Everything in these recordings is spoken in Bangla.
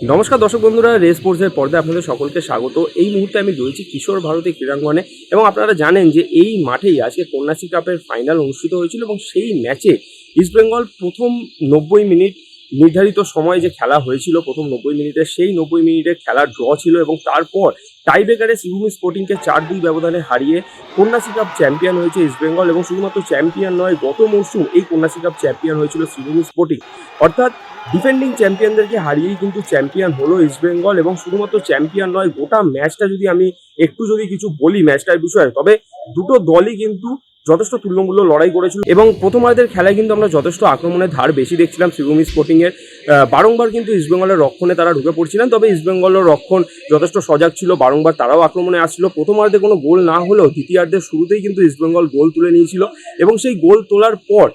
নমস্কার দর্শক বন্ধুরা, রেস স্পোর্টসের পর্দায় আপনাদের সকলকে স্বাগত। এই মুহূর্তে আমি রয়েছি কিশোর ভারতী ক্রীড়াঙ্গনে এবং আপনারা জানেন যে এই মাঠেই আজকে কন্যাশ্রী কাপের ফাইনাল অনুষ্ঠিত হয়েছিল এবং সেই ম্যাচে ইস্টবেঙ্গল প্রথম নব্বই মিনিট নির্ধারিত সময় যে খেলা হয়েছিল, প্রথম নব্বই মিনিটে, সেই নব্বই মিনিটের খেলা ড্র ছিল এবং তারপর টাইব্রেকারে শিবভূমি স্পোর্টিংকে চার দুই ব্যবধানে হারিয়ে কন্যাশ্রী কাপ চ্যাম্পিয়ন হয়েছে ইস্টবেঙ্গল এবং শুধুমাত্র চ্যাম্পিয়ন নয়, গত মরশুম এই কন্যাশ্রী কাপ চ্যাম্পিয়ন হয়েছিল শিবভূমি স্পোর্টিং অর্থাৎ ডিফেন্ডিং চ্যাম্পিয়নদেরকে হারিয়েই কিন্তু চ্যাম্পিয়ন হলো ইস্টবেঙ্গল এবং শুধুমাত্র চ্যাম্পিয়ন নয় গোটা ম্যাচটা যদি আমি একটু যদি কিছু বলি ম্যাচটার বিষয়ে তবে দুটো দলই কিন্তু যথেষ্ট তুল্যমূল্য লড়াই করেছিল এবং প্রথমার্ধের খেলায় কিন্তু আমরা যথেষ্ট আক্রমণের ধার বেশি দেখছিলাম শিবভূমি স্পোর্টিং এর। আহ, বারংবার কিন্তু ইস্টবেঙ্গলের রক্ষণে তারা ঢুকে পড়ছিলেন তবে ইস্টবেঙ্গলের রক্ষণ যথেষ্ট সজাগ ছিল বারংবার তারাও আক্রমণে আসছিল। প্রথমার্ধে কোনো গোল না হলেও দ্বিতীয়ার্ধের শুরুতেই কিন্তু ইস্টবেঙ্গল গোল তুলে নিয়েছিল এবং সেই গোল তোলার পর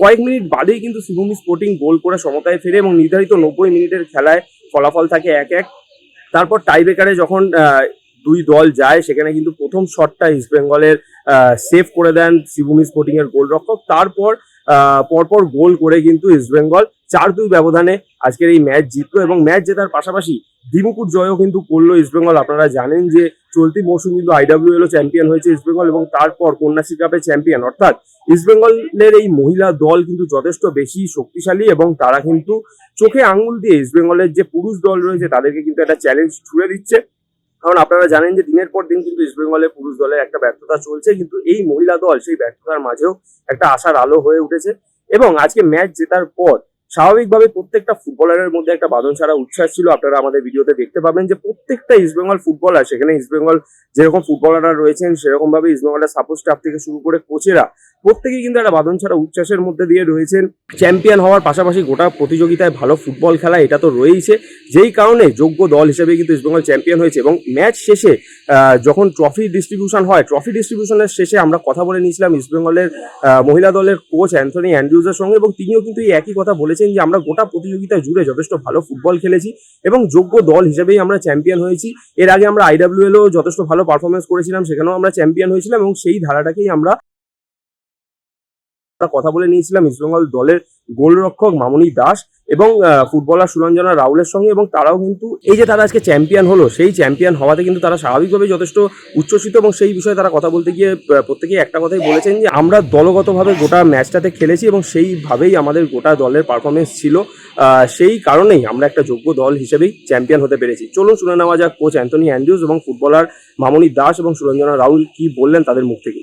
কয়েক মিনিট বাদেই কিন্তু শিবভূমি স্পোর্টিং গোল করে সমতায় ফেরে এবং নির্ধারিত নব্বই মিনিটের খেলায় ফলাফল থাকে এক এক। তারপর টাইব্রেকারে যখন দুই দল যায়, সেখানে কিন্তু প্রথম শটটা ইস্টবেঙ্গলের সেভ করে দেন শিবভূমি স্পোর্টিং এর গোলরক্ষক। তারপর পরপর গোল করে কিন্তু ইস্টবেঙ্গল চার দুই ব্যবধানে আজকের এই ম্যাচ জিতলো এবং ম্যাচ জেতার পাশাপাশি দিমুকুর জয়ও কিন্তু করল ইস্টবেঙ্গল আপনারা জানেন যে চলতি মৌসুম কিন্তু আইডাব্লিউএল চ্যাম্পিয়ন হয়েছে ইস্টবেঙ্গল এবং তারপর কন্যাশ্রী কাপের চ্যাম্পিয়ন অর্থাৎ ইস্টবেঙ্গলের এই মহিলা দল কিন্তু যথেষ্ট বেশি শক্তিশালী এবং তারা কিন্তু চোখে আঙুল দিয়ে ইস্টবেঙ্গলের যে পুরুষ দল রয়েছে, তাদেরকে কিন্তু একটা চ্যালেঞ্জ ছুড়ে দিচ্ছে। কারণ আপনারা জানেন যে দিনের পর দিন কিন্তু ইস্টবেঙ্গলের পুরুষ দলের একটা ব্যর্থতা চলছে, কিন্তু এই মহিলা দল সেই ব্যর্থতার মাঝেও একটা আশার আলো হয়ে উঠেছে। এবং আজকে ম্যাচ জেতার পর স্বাভাবিকভাবে প্রত্যেকটা ফুটবলারের মধ্যে একটা বাঁধন ছাড়া উচ্ছ্বাস ছিল। আপনারা আমাদের ভিডিওতে দেখতে পাবেন যে প্রত্যেকটা ইস্টবেঙ্গল ফুটবলার সেখানে ইস্টবেঙ্গল যেরকম ফুটবলাররা রয়েছেন সেরকম ভাবে ইস্টবেঙ্গলের সাপোর্ট স্টাফ থেকে শুরু করে কোচেরা প্রত্যেকেই কিন্তু একটা বাঁধন ছাড়া উচ্ছ্বাসের মধ্যে দিয়ে রয়েছেন। চ্যাম্পিয়ন হওয়ার পাশাপাশি গোটা প্রতিযোগিতায় ভালো ফুটবল খেলা এটা তো রয়েইছে। যেই কারণে যোগ্য দল হিসেবে কিন্তু ইস্টবেঙ্গল চ্যাম্পিয়ন হয়েছে এবং ম্যাচ শেষে যখন ট্রফি ডিস্ট্রিবিউশন হয় ট্রফি ডিস্ট্রিবিউশনের শেষে আমরা কথা বলে নিয়েছিলাম ইস্টবেঙ্গলের মহিলা দলের কোচ অ্যান্থনি অ্যান্ড্রুজের সঙ্গে এবং তিনিও কিন্তু এই একই কথা বলেছেন যে আমরা গোটা প্রতিযোগিতা জুড়ে যথেষ্ট ভালো ফুটবল খেলেছি এবং যোগ্য দল হিসেবেই আমরা চ্যাম্পিয়ন হয়েছি। এর আগে আমরা আইডাব্লিউএলও যথেষ্ট ভালো পারফরমেন্স করেছিলাম, সেখানেও আমরা চ্যাম্পিয়ন হয়েছিলাম এবং সেই ধারাটাকেই আমরা আমরা কথা বলে নিয়েছিলাম ইস্টবেঙ্গল দলের গোলরক্ষক মামনি দাস এবং ফুটবলার সুরঞ্জনা রাউলের সঙ্গে এবং তারাও কিন্তু, এই যে তারা আজকে চ্যাম্পিয়ন হলো, সেই চ্যাম্পিয়ন হওয়াতে কিন্তু তারা স্বাভাবিকভাবে যথেষ্ট উচ্ছ্বসিত এবং সেই বিষয়ে তারা কথা বলতে গিয়ে প্রত্যেকেই একটা কথাই বলেছেন যে আমরা দলগতভাবে গোটা ম্যাচটাতে খেলেছি এবং সেইভাবেই আমাদের গোটা দলের পারফরমেন্স ছিল। সেই কারণেই আমরা একটা যোগ্য দল হিসেবেই চ্যাম্পিয়ন হতে পেরেছি। চলুন শুনে নেওয়া যাক কোচ অ্যান্থনি অ্যান্ড্রিউস এবং ফুটবলার মামনি দাস এবং সুরঞ্জনা রাউল কি বললেন তাদের মুখ থেকে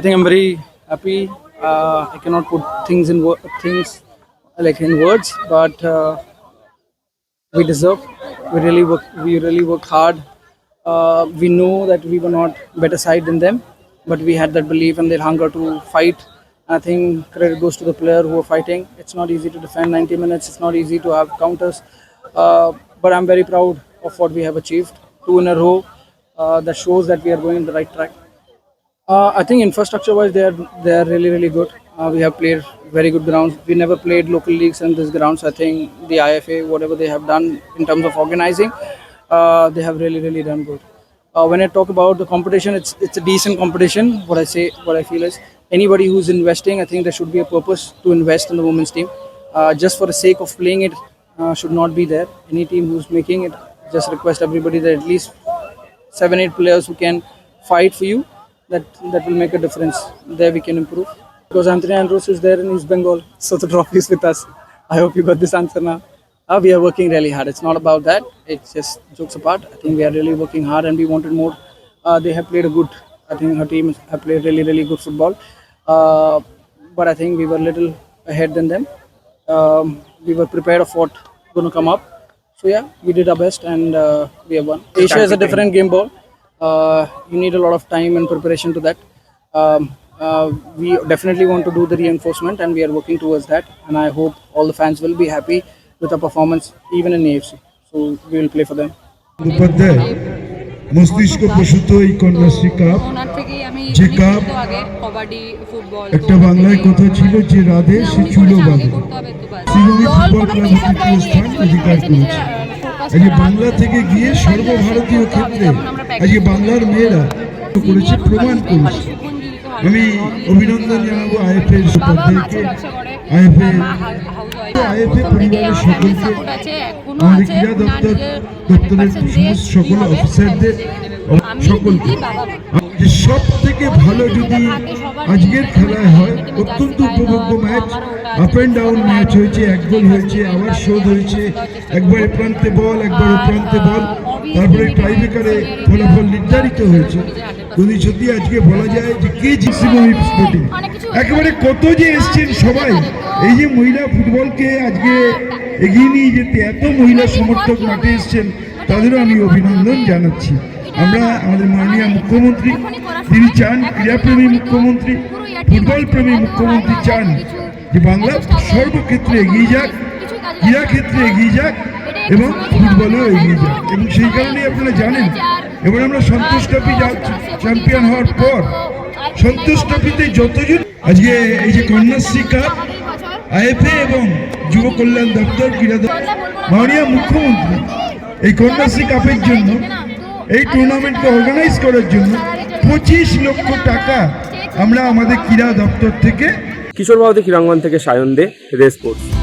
I think I'm very happy. Uh, I cannot put things in things like in words, but uh, we deserve. We really work. We really work hard. Uh, we know that we were not better side than them, but we had that belief and their hunger to fight. And I think credit goes to the player who are fighting. It's not easy to defend 90 minutes. It's not easy to have counters. Uh, but I'm very proud of what we have achieved. Two in a row. Uh, that shows that we are going in the right track. Uh, I think infrastructure-wise, they are they are really really good. Uh, we have played very good grounds. We never played local leagues in these grounds. I think the IFA, whatever they have done in terms of organizing, uh, they have really really done good. Uh, when I talk about the competition, it's it's a decent competition. What I say, what I feel is anybody who's investing, I think there should be a purpose to invest in the women's team. Uh, just for the sake of playing it, uh, should not be there. Any team who's making it, just request everybody that at least seven eight players who can fight for you that that will make a difference. There we can improve. Because anthony andrews is there in east bengal so the trophy is with us. I hope you got this answer now. Uh, we are working really hard. It's not about that. It's just jokes apart. I think we are really working hard and we wanted more. Uh, they have played a good i think her team have played really really good football. Uh, but i think we were a little ahead than them. Um, we were prepared of what going to come up. So yeah, we did our best and uh, we have won. Asia is a different game ball. Uh, you need a lot of time and preparation to that. Um, uh, we definitely want to do the reinforcement and we are working towards that. And I hope all the fans will be happy with our performance even in AFC. So we will play for them. মস্তিষ্ক প্রসূত এই কন্যাশ্রী কাপ যে কাপ একটা বাংলায় কথা ছিল যে রাধে সে চুলো বাঁধে দল ফুটবল actually অধিকার করেছে আজকে বাংলা থেকে গিয়ে সর্বভারতীয় ক্ষেত্রে আজকে বাংলার মেয়েরা করেছে প্রমাণ করেছে আমি অভিনন্দন জানাব আইএফএ উপাধ্যায়কে আইএফএ আইএফএ পরিবারের সকলকে আমাদের ক্রীড়া দপ্তর দপ্তরের 100% সমস্ত দিয়ে সকল অফিসারদের সকলকে। সব থেকে ভালো যদি আজকের খেলায় হয় অত্যন্ত উপভোগ্য match. Up and down match হয়েছে এক গোল হয়েছে আবার শোধ হয়েছে একবার প্রান্তে বল একবার প্রান্তে বল তারপরে টাইব্রেকারে ফলাফল নির্ধারিত হয়েছে। যদি সত্যি আজকে বলা যায় যে কে স্পোর্টিং একেবারে কত যে এসছেন সবাই। এই যে মহিলা ফুটবলকে আজকে এগিয়ে নিয়ে যেতে এত মহিলা সমর্থক মাঠে এসছেন তাদেরও আমি অভিনন্দন জানাচ্ছি। আমরা আমাদের মাননীয় মুখ্যমন্ত্রী তিনি চান, ক্রীড়াপ্রেমী মুখ্যমন্ত্রী ফুটবল প্রেমী মুখ্যমন্ত্রী চান যে বাংলা সর্বক্ষেত্রে এগিয়ে যাক ক্রীড়া ক্ষেত্রে এগিয়ে যাক এবং ফুটবলেও এগিয়ে যাক। এবং সেই কারণেই আপনারা জানেন, এবার আমরা সন্তোষ ট্রফি চ্যাম্পিয়ন হওয়ার পর সন্তোষ ট্রফিতে যতজন আজকে এই যে কন্যাশ্রী কাপ, আইএফএ এবং যুব কল্যাণ দপ্তর ক্রীড়া মাননীয় মুখ্যমন্ত্রী, এই কন্যাশ্রী কাপের জন্য এই টুর্নামেন্টকে অর্গানাইজ করার জন্য পঁচিশ লক্ষ টাকা আমরা আমাদের ক্রীড়া দপ্তর থেকে কিশোর ভারতী ক্রীড়াঙ্গন থেকে সায়ন দে রেস স্পোর্টস